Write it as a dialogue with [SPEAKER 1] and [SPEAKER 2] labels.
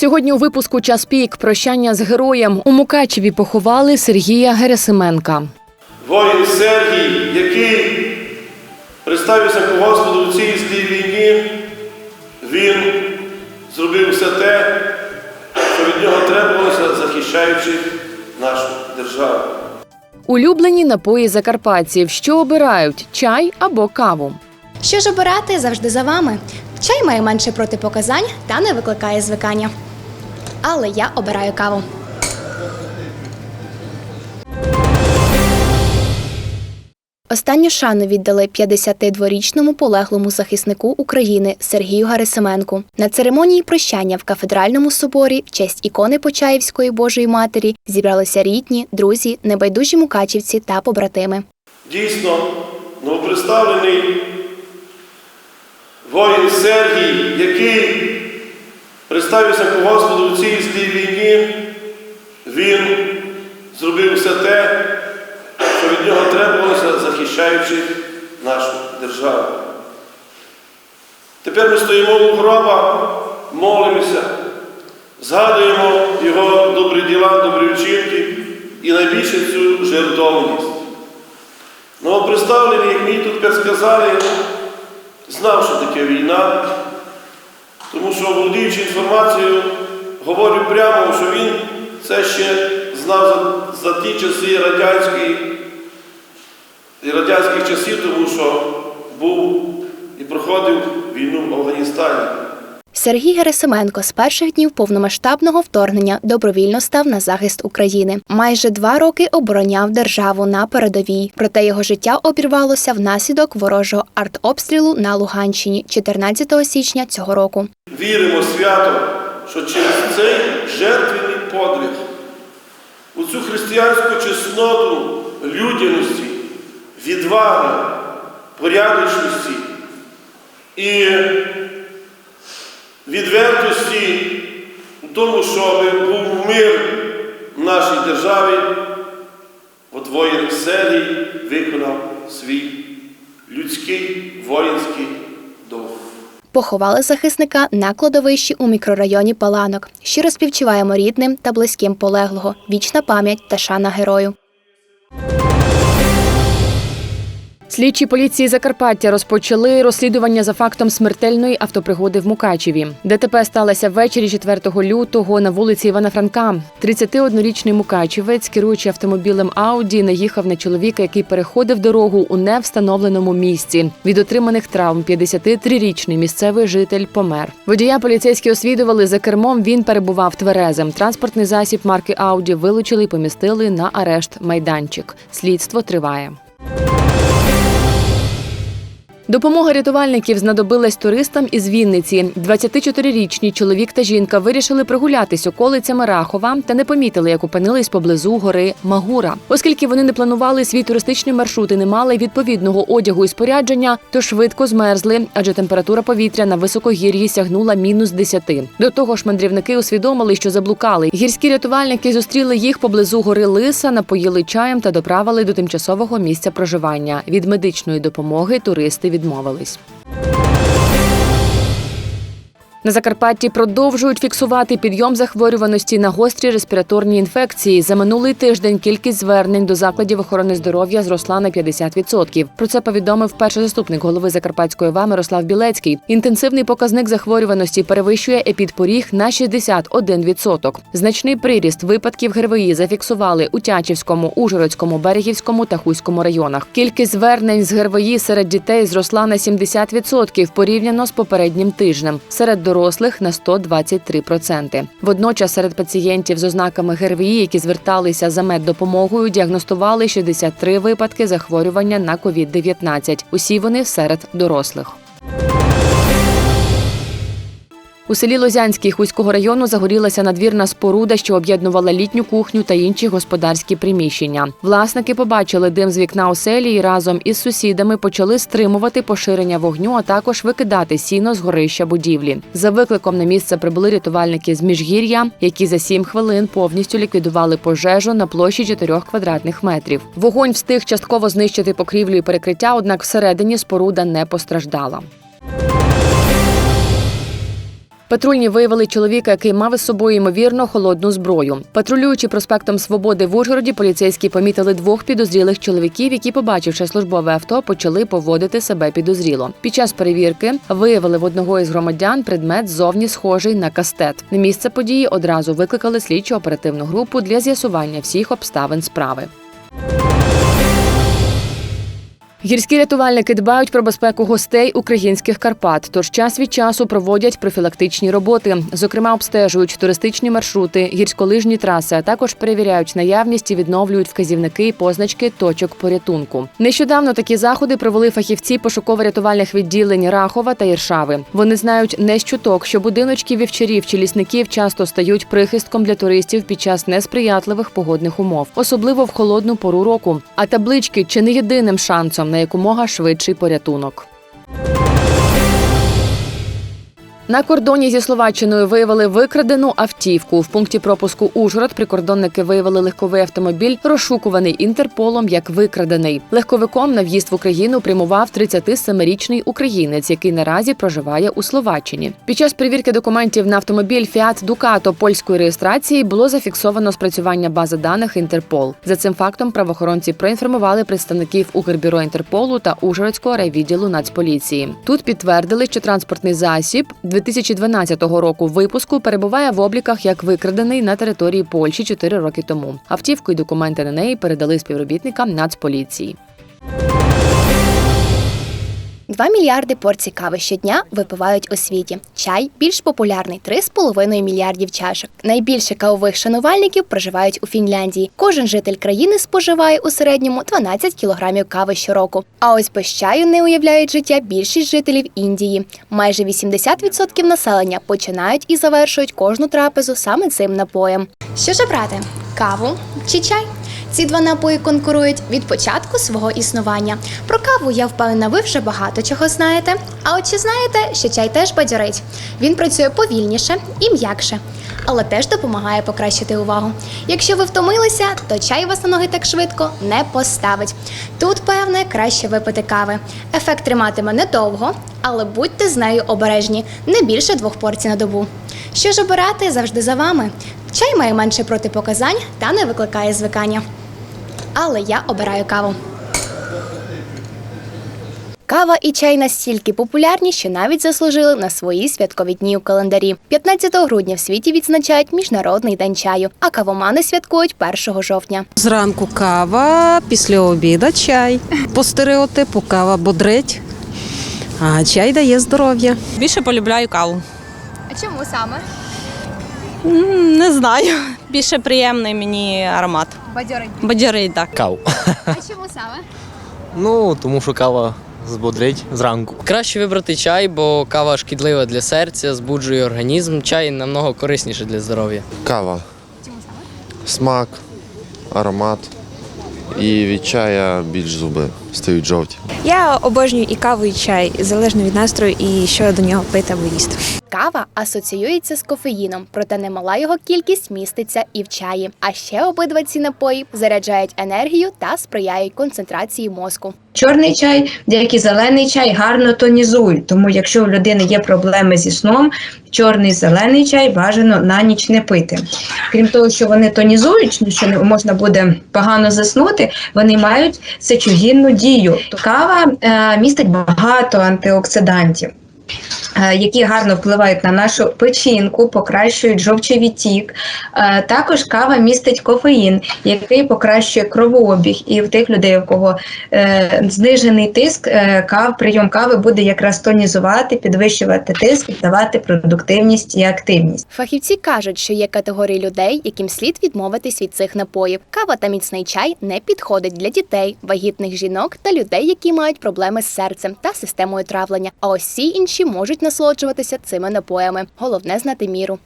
[SPEAKER 1] Сьогодні у випуску час пік прощання з героєм у Мукачеві поховали Сергія Герасименка.
[SPEAKER 2] Воїн Сергій, який представився по Господу у цій злій війні, він зробив все те, що від нього требувалося, захищаючи нашу державу.
[SPEAKER 1] Улюблені напої закарпатців, що обирають чай або каву.
[SPEAKER 3] Що ж обирати завжди за вами. Чай має менше протипоказань та не викликає звикання. Але я обираю каву. Останню шану віддали 52-річному полеглому захиснику України Сергію Гарисименку. На церемонії прощання в кафедральному соборі в честь ікони Почаївської Божої Матері зібралися рідні, друзі, небайдужі мукачівці та побратими.
[SPEAKER 2] Дійсно, новоприставлений воїн Сергій, який представився по Господу у цій злій війні, він зробив все те, що від нього требувалося, захищаючи нашу державу. Тепер ми стоїмо у гробах, молимося, згадуємо його добрі діла, добрі вчинки і найбільше цю жертовність. Новоприставлений, як мені тут підсказали, знав, що таке війна, що, володіючи інформацією, говорю прямо, що він це ще знав за, за ті часи радянські, і радянських часів, тому що був і проходив війну в Афганістані.
[SPEAKER 3] Сергій Герасименко з перших днів повномасштабного вторгнення добровільно став на захист України. Майже два роки обороняв державу на передовій. Проте його життя обірвалося внаслідок ворожого артобстрілу на Луганщині 14 січня цього року.
[SPEAKER 2] Віримо свято, що через цей жертвенний подвиг, у цю християнську чесноту людяності, відваги, порядочності і відвертості у тому, щоб був мир в нашій державі, от Сергій виконав свій людський воїнський довг.
[SPEAKER 3] Поховали захисника на кладовищі у мікрорайоні Паланок. Щиро співчуваємо рідним та близьким полеглого. Вічна пам'ять та шана герою.
[SPEAKER 1] Слідчі поліції Закарпаття розпочали розслідування за фактом смертельної автопригоди в Мукачеві. ДТП сталося ввечері 4 лютого на вулиці Івана Франка. 31-річний мукачевець, керуючи автомобілем Ауді, наїхав на чоловіка, який переходив дорогу у невстановленому місці. Від отриманих травм 53-річний місцевий житель помер. Водія поліцейські освідували за кермом. Він перебував тверезим. Транспортний засіб марки Ауді вилучили і помістили на арешт майданчик. Слідство триває. Допомога рятувальників знадобилась туристам із Вінниці. 24-річні чоловік та жінка вирішили прогулятись околицями Рахова та не помітили, як опинились поблизу гори Магура. Оскільки вони не планували свій туристичний маршрут і не мали відповідного одягу і спорядження, то швидко змерзли, адже температура повітря на високогір'ї сягнула мінус 10. До того ж, мандрівники усвідомили, що заблукали. Гірські рятувальники зустріли їх поблизу гори Лиса, напоїли чаєм та доправили до тимчасового місця проживання. Від медичної допомоги туристи відмовились. На Закарпатті продовжують фіксувати підйом захворюваності на гострі респіраторні інфекції. За минулий тиждень кількість звернень до закладів охорони здоров'я зросла на 50%. Про це повідомив перший заступник голови Закарпатської ОВА Мирослав Білецький. Інтенсивний показник захворюваності перевищує епідпоріг на 61%. Значний приріст випадків ГРВІ зафіксували у Тячівському, Ужгородському, Берегівському та Хуському районах. Кількість звернень з ГРВІ серед дітей зросла на 70% порівняно з попереднім тижнем. Серед дорослих на 123%. Водночас серед пацієнтів з ознаками ГРВІ, які зверталися за меддопомогою, діагностували 63 випадки захворювання на COVID-19. Усі вони серед дорослих. У селі Лозянський Хуського району загорілася надвірна споруда, що об'єднувала літню кухню та інші господарські приміщення. Власники побачили дим з вікна оселі і разом із сусідами почали стримувати поширення вогню, а також викидати сіно з горища будівлі. За викликом на місце прибули рятувальники з міжгір'я, які за сім хвилин повністю ліквідували пожежу на площі 4 квадратних метрів. Вогонь встиг частково знищити покрівлю і перекриття, однак всередині споруда не постраждала. Патрульні виявили чоловіка, який мав із собою ймовірно холодну зброю. Патрулюючи проспектом Свободи в Ужгороді, поліцейські помітили двох підозрілих чоловіків, які, побачивши службове авто, почали поводити себе підозріло. Під час перевірки виявили в одного із громадян предмет зовні схожий на кастет. На місце події одразу викликали слідчо оперативну групу для з'ясування всіх обставин справи. Гірські рятувальники дбають про безпеку гостей українських Карпат, тож час від часу проводять профілактичні роботи. Зокрема, обстежують туристичні маршрути, гірськолижні траси, а також перевіряють наявність і відновлюють вказівники і позначки точок порятунку. Нещодавно такі заходи провели фахівці пошуково-рятувальних відділень Рахова та Іршави. Вони знають не з чуток, що будиночки вівчарів чи лісників часто стають прихистком для туристів під час несприятливих погодних умов, особливо в холодну пору року. А таблички чи не єдиним шансом на якомога швидший порятунок. На кордоні зі Словаччиною виявили викрадену автівку. В пункті пропуску Ужгород прикордонники виявили легковий автомобіль, розшукуваний інтерполом як викрадений. Легковиком на в'їзд в Україну прямував 37-річний українець, який наразі проживає у Словаччині. Під час перевірки документів на автомобіль Fiat Ducato польської реєстрації було зафіксовано спрацювання бази даних Інтерпол. За цим фактом правоохоронці проінформували представників Укрбюро Інтерполу та Ужгородського райвідділу Нацполіції. Тут підтвердили, що транспортний засіб 2012 року випуску перебуває в обліках як викрадений на території Польщі 4 роки тому. Автівку і документи на неї передали співробітникам Нацполіції.
[SPEAKER 3] 2 мільярди порцій кави щодня випивають у світі. Чай більш популярний 3,5 мільярдів чашок. Найбільше кавових шанувальників проживають у Фінляндії. Кожен житель країни споживає у середньому 12 кілограмів кави щороку. А ось без чаю не уявляють життя більшість жителів Індії. Майже 80% населення починають і завершують кожну трапезу саме цим напоєм. Що ж брати? Каву чи чай? Ці два напої конкурують від початку свого існування. Про каву я впевнена, ви вже багато чого знаєте. А от чи знаєте, що чай теж бадьорить? Він працює повільніше і м'якше, але теж допомагає покращити увагу. Якщо ви втомилися, то чай вас на ноги так швидко не поставить. Тут, певне, краще випити кави. Ефект триматиме недовго, але будьте з нею обережні, не більше двох порцій на добу. Що ж обирати завжди за вами. Чай має менше протипоказань та не викликає звикання. Але я обираю каву. Кава і чай настільки популярні, що навіть заслужили на свої святкові дні у календарі. 15 грудня в світі відзначають Міжнародний день чаю, а кавомани святкують 1 жовтня.
[SPEAKER 4] Зранку кава, після обіду чай. По стереотипу кава бодрить, а чай дає здоров'я.
[SPEAKER 5] Більше полюбляю каву.
[SPEAKER 3] А чому саме?
[SPEAKER 5] Не знаю. Більше приємний мені аромат.
[SPEAKER 3] Бадьорить.
[SPEAKER 5] Бадьорить, так.
[SPEAKER 6] Каву.
[SPEAKER 3] А чому саме?
[SPEAKER 6] Ну, тому що кава збодрить зранку.
[SPEAKER 7] Краще вибрати чай, бо кава шкідлива для серця, збуджує організм. Чай намного корисніше для здоров'я.
[SPEAKER 8] Кава. Смак, аромат. І від чая більш зуби стають жовті.
[SPEAKER 9] Я обожнюю і каву, і чай, залежно від настрою і що до нього пити або їсти.
[SPEAKER 3] Кава асоціюється з кофеїном, проте немала його кількість міститься і в чаї. А ще обидва ці напої заряджають енергію та сприяють концентрації мозку.
[SPEAKER 10] Чорний чай, як і зелений чай, гарно тонізують. Тому, якщо у людини є проблеми зі сном, чорний зелений чай бажано на ніч не пити. Крім того, що вони тонізують, що можна буде погано заснути, вони мають сечогінну дію. Кава е, містить багато антиоксидантів. Е, Які гарно впливають на нашу печінку, покращують жовчовідтік. Е, Також кава містить кофеїн, який покращує кровообіг. І в тих людей, у кого е, знижений тиск, кав, прийом кави буде якраз тонізувати, підвищувати тиск, давати продуктивність і активність.
[SPEAKER 3] Фахівці кажуть, що є категорії людей, яким слід відмовитись від цих напоїв. Кава та міцний чай не підходить для дітей, вагітних жінок та людей, які мають проблеми з серцем та системою травлення. А ось всі інші можуть насолоджуватися цими напоями. Головне знати міру.